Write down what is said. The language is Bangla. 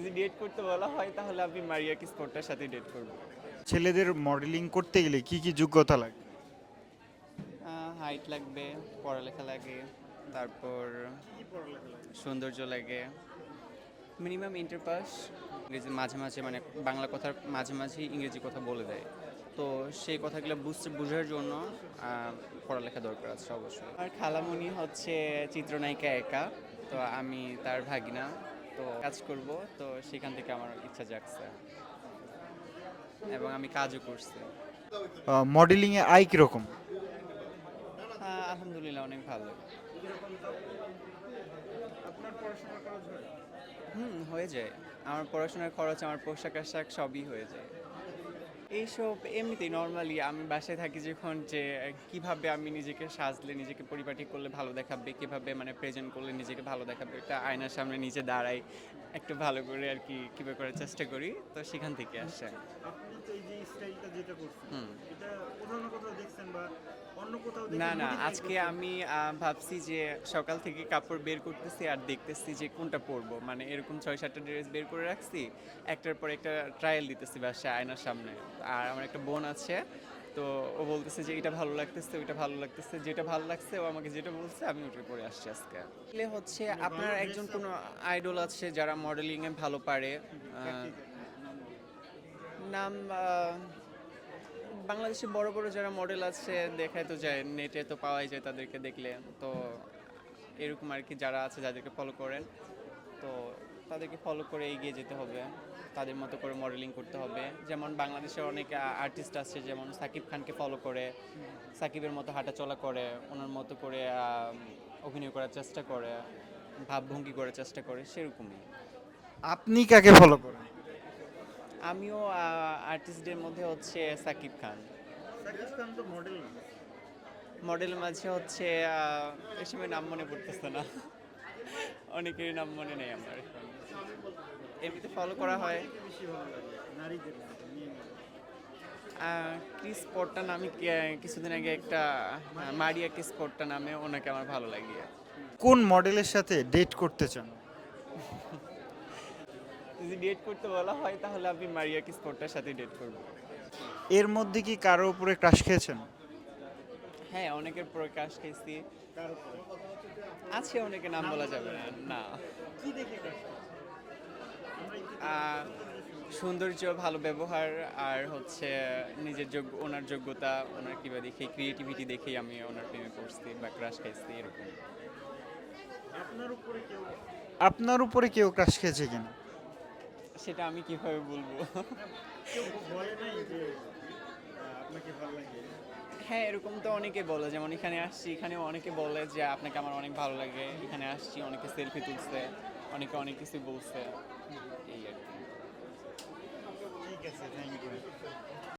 যদি ডেট করতে বলা হয় তাহলে আমি মারিয়া কিসকোটার সাথে ডেট করব? ছেলেদের মডেলিং করতে গেলে কি কি যোগ্যতা লাগে? হাইট লাগবে পড়ালেখা লাগে তারপর সৌন্দর্য লাগে মিনিমাম ইন্টার পাস ইংরেজি মাঝে মাঝে মানে বাংলা কথার মাঝে মাঝে ইংরেজি কথা বলে দেয়। তো সেই কথাগুলো বুঝতে বোঝার জন্য পড়ালেখা দরকার আছে অবশ্যই। আর খালামণি হচ্ছে চিত্রনায়িকা একা তো আমি তার ভাগিনা। তো কাজ করব তো সেখান থেকে আমার ইচ্ছা জাগছে। এবং আমি কাজও করছি। মডেলিং এ আই কীরকম? হ্যাঁ আলহামদুলিল্লাহ অনেক ভালো। হুম হয়ে যায়। আমার পড়াশোনার খরচ আমার পোশাক আশাক সবই হয়ে যায়। এইসব এমনিতেই নর্মালি আমি বাসায় থাকি যখন যে কীভাবে আমি নিজেকে সাজলে নিজেকে পরিপাটি করলে ভালো দেখাবে কীভাবে মানে প্রেজেন্ট করলে নিজেকে ভালো দেখাবে একটা আয়নার সামনে নিজে দাঁড়াই একটু ভালো করে আর কি কীভাবে করার চেষ্টা করি তো সেখান থেকে আসে। কোথাও না না আজকে আমি ভাবছি যে সকাল থেকে কাপড় বের করতেছি আর দেখতেছি যে কোনটা পরবো। মানে এরকম ছয় সাতটা ড্রেস বের করে রাখছি একটার পর একটা ট্রায়াল দিতেছি বাসায় আয়নার সামনে। আর আমার একটা বোন আছে, তো ও বলতেছে যে, এটা ভালো লাগতেছে, ওইটা ভালো লাগতেছে, যেটা ভালো লাগছে, ও আমাকে যেটা বলছে, আমি ওটা পরে আসছি আজকে। আসলে হচ্ছে আপনার একজন কোনো আইডল আছে যারা মডেলিংয়ে ভালো পারে? নাম বাংলাদেশে বড় বড় যারা মডেল আছে দেখাই তো যায় নেটে তো পাওয়াই যায় তাদেরকে দেখলে। তো এরকম আর কি যারা আছে, যাদেরকে ফলো করেন। তো তাদেরকে ফলো করে এগিয়ে যেতে হবে তাদের মতো করে মডেলিং করতে হবে। যেমন বাংলাদেশের অনেক আর্টিস্ট আছে যেমন সাকিব খানকে ফলো করে সাকিবের মতো হাঁটা চলা করে ওনার মতো করে অভিনয় করার চেষ্টা করে ভাবভঙ্গি করার চেষ্টা করে সেরকমই। আপনি কাকে ফলো করেন? আমিও আর্টিস্টদের মধ্যে হচ্ছে সাকিব খান। সাকিব খান তো মডেল মডেল মাঝে হচ্ছে এই সময় নাম মনে পড়তেছে না। অনেকেরই নাম মনে নেই আমার। এমনিতে ফলো করা হয়। ক্রিস পট্টা নামে কিছুদিন আগে একটা মারিয়া ক্রিস পট্টা নামে ওনাকে আমার ভালো লাগে। কোন মডেলের সাথে ডেট করতে চান? যদি ডেট করতে বলা হয় তাহলে আমি মারিয়া ক্রিস পট্টার সাথে ডেট করব। এর মধ্যে কি কারও উপরে ক্রাশ খেয়েছেন? হ্যাঁ অনেকের প্রকাশ খেয়েছি আছে অনেকে নাম বলা যাবে না না। কি দেখে সৌন্দর্য ভালো ব্যবহার আর হচ্ছে নিজের যোগ্য ওনার যোগ্যতা ওনার কিবা দেখে ক্রিয়েটিভিটি দেখেই আমি ওনার প্রেমে পড়ছি বা ক্রাশ খাইছি এরকম। আপনার উপরে কেউ আপনার উপরে কেউ ক্রাশ খেয়েছে কিনা? সেটা আমি কীভাবে বলব? কেউ বলে নাই যে আপনাকে ভালো লাগে? হ্যাঁ এরকম তো অনেকে বলে, যেমন এখানে আসছি এখানে অনেকে বলে যে আপনাকে আমার অনেক ভালো লাগে, এখানে আসছি, অনেকে সেলফি তুলছে, অনেকে অনেক কিছু বলছে, এই আর কি। ঠিক আছে থ্যাংক ইউ